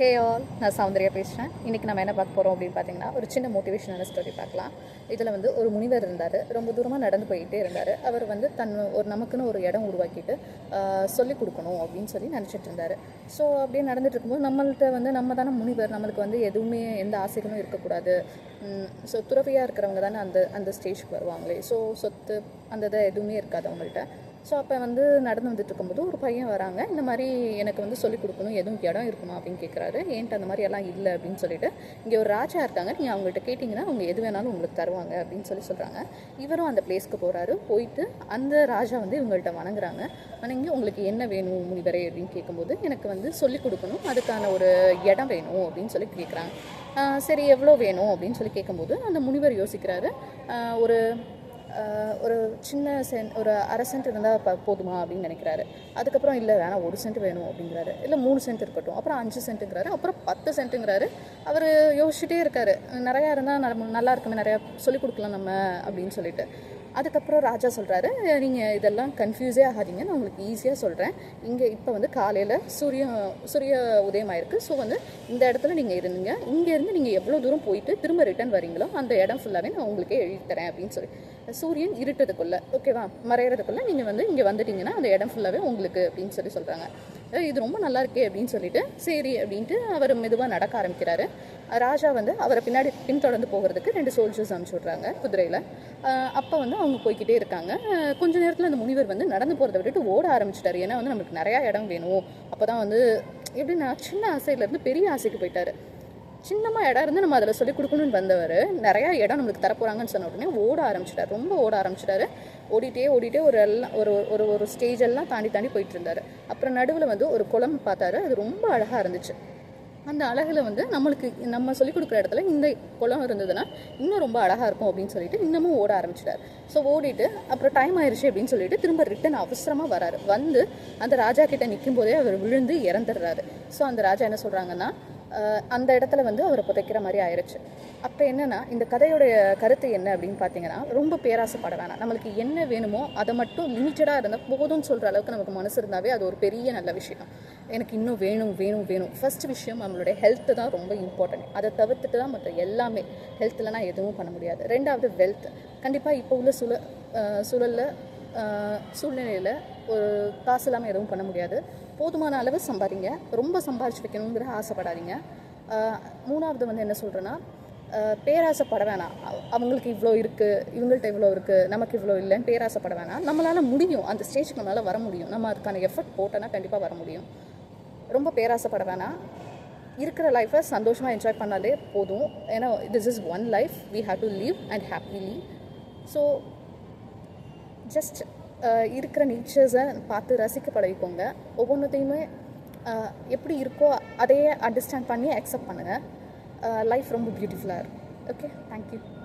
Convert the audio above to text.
Hey all நான் சௌந்தர்யா பேசுகிறேன் இன்றைக்கி நம்ம என்ன பார்க்க போகிறோம் அப்படின்னு பார்த்தீங்கன்னா ஒரு சின்ன மோட்டிவேஷனான ஸ்டோரி பார்க்கலாம். இதில் வந்து ஒரு முனிவர் இருந்தார். ரொம்ப தூரமாக நடந்து போயிட்டே இருந்தார். அவர் வந்து தன் ஒரு நமக்குன்னு ஒரு இடம் உருவாக்கிட்டு சொல்லிக் கொடுக்கணும் அப்படின்னு சொல்லி நினச்சிட்டு இருந்தார். ஸோ அப்படியே நடந்துட்டு இருக்கும்போது நம்மள்கிட்ட வந்து நம்ம தானே முனிவர் நம்மளுக்கு வந்து எதுவுமே எந்த ஆசைகளும் இருக்கக்கூடாது. ஸோ துறவியாக இருக்கிறவங்க தானே அந்த அந்த ஸ்டேஜ்க்கு வருவாங்களே. ஸோ சொத்து அந்த இதை எதுவுமே இருக்காது அவங்கள்ட்ட. ஸோ அப்போ வந்து நடந்து வந்துட்டு இருக்கும்போது ஒரு பையன் வராங்க. இந்த மாதிரி எனக்கு வந்து சொல்லிக் கொடுக்கணும். எதுவும் இடம் இருக்குமா அப்படின்னு கேட்குறாரு ஏன்ட்டு அந்த மாதிரி எல்லாம் இல்லை அப்படின்னு சொல்லிட்டு இங்கே ஒரு ராஜா இருக்காங்க. நீங்கள் அவங்கள்ட்ட கேட்டிங்கன்னா அவங்க எது வேணாலும் உங்களுக்கு தருவாங்க அப்படின்னு சொல்லி சொல்கிறாங்க இவரும் அந்த பிளேஸ்க்கு போகிறாரு போயிட்டு அந்த ராஜா வந்து இவங்கள்ட்ட வணங்குறாங்க. வணங்கி உங்களுக்கு என்ன வேணும் முனிவரே? அப்படின்னு கேட்கும்போது எனக்கு வந்து சொல்லிக் கொடுக்கணும். அதுக்கான ஒரு இடம் வேணும். அப்படின்னு சொல்லி கேட்குறாங்க சரி எவ்வளோ வேணும்? அப்படின்னு சொல்லி கேட்கும்போது அந்த முனிவர் யோசிக்கிறாரு. ஒரு ஒரு சின்ன சென்ட் ஒரு அரை சென்ட் இருந்தால் போதுமா அப்படின்னு நினைக்கிறாரு. அதுக்கப்புறம் இல்லை வேணாம் ஒரு சென்ட் வேணும் அப்படிங்கிறாரு. இல்லை மூணு சென்ட் இருக்கட்டும். அப்புறம் அஞ்சு சென்ட்டுங்கிறாரு அப்புறம் பத்து சென்ட்டுங்கிறாரு அவர் யோசிச்சுட்டே இருக்காரு. நிறையா இருந்தால் நல்லா இருக்குமே நிறையா சொல்லிக் கொடுக்கலாம் நம்ம அப்படின்னு சொல்லிட்டு. அதுக்கப்புறம் ராஜா சொல்கிறாரு நீங்கள் இதெல்லாம் கன்ஃபியூஸே ஆகாதீங்க நான் உங்களுக்கு ஈஸியாக சொல்கிறேன் இங்கே இப்போ வந்து காலையில் சூரிய சூரிய உதயமாயிருக்கு ஸோ வந்து இந்த இடத்துல நீங்கள் இருந்தீங்க. இங்கேருந்து நீங்கள் எவ்வளோ தூரம் போயிட்டு திரும்ப ரிட்டர்ன் வரீங்களோ அந்த இடம் ஃபுல்லாகவே நான் உங்களுக்கே எழுதி தரேன் அப்படின்னு சொல்லி. சூரியன் இருட்டதுக்குள்ளே ஓகேவா மறையிறதுக்குள்ளே நீங்கள் வந்து இங்கே வந்துட்டீங்கன்னா அந்த இடம் ஃபுல்லாகவே உங்களுக்கு அப்படின்னு சொல்லி சொல்கிறாங்க இது ரொம்ப நல்லா இருக்கே அப்படின்னு சொல்லிட்டு சரி அப்படின்ட்டு அவர் மெதுவாக நடக்க ஆரம்பிக்கிறாரு. ராஜா வந்து அவரை பின்னாடி பின்தொடர்ந்து போகிறதுக்கு ரெண்டு சோல்ஜர்ஸ் அனுப்பிச்சி விட்றாங்க குதிரையில். அப்போ வந்து அவங்க போய்கிட்டே இருக்காங்க. கொஞ்ச நேரத்தில் அந்த முனிவர் வந்து நடந்து போகிறத விட்டுட்டு ஓட ஆரம்பிச்சிட்டாரு. ஏன்னா வந்து நம்மளுக்கு நிறையா இடம் வேணும். அப்போ தான் வந்து எப்படின்னா சின்ன ஆசையிலேருந்து பெரிய ஆசைக்கு போயிட்டாரு. சின்னமாக இடம் இருந்து நம்ம அதில் சொல்லிக் கொடுக்கணும்னு வந்தவர் நிறையா இடம் நம்மளுக்கு தரப்போகிறாங்கன்னு சொன்ன உடனே ஓட ஆரம்பிச்சிட்டார். ரொம்ப ஓட ஆரம்பிச்சிட்டாரு. ஓடிட்டே ஓடிட்டே ஒரு எல்லாம் ஒரு ஒரு ஒரு ஸ்டேஜ் எல்லாம் தாண்டி தாண்டி போயிட்டு இருந்தார். அப்புறம் நடுவில் வந்து ஒரு குளம் பார்த்தாரு. அது ரொம்ப அழகாக இருந்துச்சு. அந்த அழகில் வந்து நம்மளுக்கு நம்ம சொல்லிக் கொடுக்குற இடத்துல இந்த குளம் இருந்ததுன்னா இன்னும் ரொம்ப அழகாக இருக்கும் அப்படின்னு சொல்லிட்டு இன்னமும் ஓட ஆரம்பிச்சிட்டார். ஸோ ஓடிட்டு அப்புறம் டைம் ஆயிடுச்சு அப்படின்னு சொல்லிட்டு திரும்ப ரிட்டன் அவசரமாக வராரு. வந்து அந்த ராஜா கிட்ட நிற்கும் போதே அவர் விழுந்து இறந்துடுறாரு. ஸோ அந்த ராஜா என்ன சொல்கிறாங்கன்னா அந்த இடத்துல வந்து அவரை புதைக்கிற மாதிரி ஆயிடுச்சு அப்போ என்னென்னா இந்த கதையோடைய கருத்து என்ன அப்படின்னு பார்த்தீங்கன்னா ரொம்ப பேராசைப்பட வேணாம். நம்மளுக்கு என்ன வேணுமோ அதை மட்டும் லிமிட்டடாக இருந்தால் போதும்னு சொல்கிற அளவுக்கு நமக்கு மனசு இருந்தாவே அது ஒரு பெரிய நல்ல விஷயம். எனக்கு இன்னும் வேணும் வேணும் வேணும். ஃபஸ்ட் விஷயம் நம்மளுடைய ஹெல்த்து தான் ரொம்ப இம்பார்ட்டன்ட் அதை தவிர்த்துட்டு தான் மற்ற எல்லாமே ஹெல்த் இல்லைனா எதுவும் பண்ண முடியாது. ரெண்டாவது வெல்த் கண்டிப்பாக இப்போ உள்ள சுழ சூழலில் சூழ்நிலையில் ஒரு காசு இல்லாமல் எதுவும் பண்ண முடியாது. போதுமான அளவு சம்பாதிங்க. ரொம்ப சம்பாரிச்சு வைக்கணுங்கிற ஆசைப்படாதீங்க. மூணாவது வந்து என்ன சொல்கிறேன்னா பேராசைப்பட வேணாம். அவங்களுக்கு இவ்வளோ இருக்குது இவங்கள்ட்ட இவ்வளோ இருக்குது நமக்கு இவ்வளோ இல்லைன்னு பேராசைப்பட வேணாம். நம்மளால் முடியும். அந்த ஸ்டேஜுக்கு நம்மளால் வர முடியும். நம்ம அதுக்கான எஃபர்ட் போட்டோன்னா கண்டிப்பாக வர முடியும். ரொம்ப பேராசைப்பட வேணாம். இருக்கிற லைஃப்பை சந்தோஷமாக என்ஜாய் பண்ணாலே போதும். ஏன்னா this is one life we have to live and happily so just இருக்கிற நேச்சர்ஸை பார்த்து ரசிக்க பழகிக்கோங்க. ஒவ்வொன்றத்தையுமே எப்படி இருக்கோ அதையே அண்டர்ஸ்டாண்ட் பண்ணி அக்செப்ட் பண்ணுங்கள் லைஃப் ரொம்ப பியூட்டிஃபுல்லாக இருக்கும் ஓகே தேங்க்யூ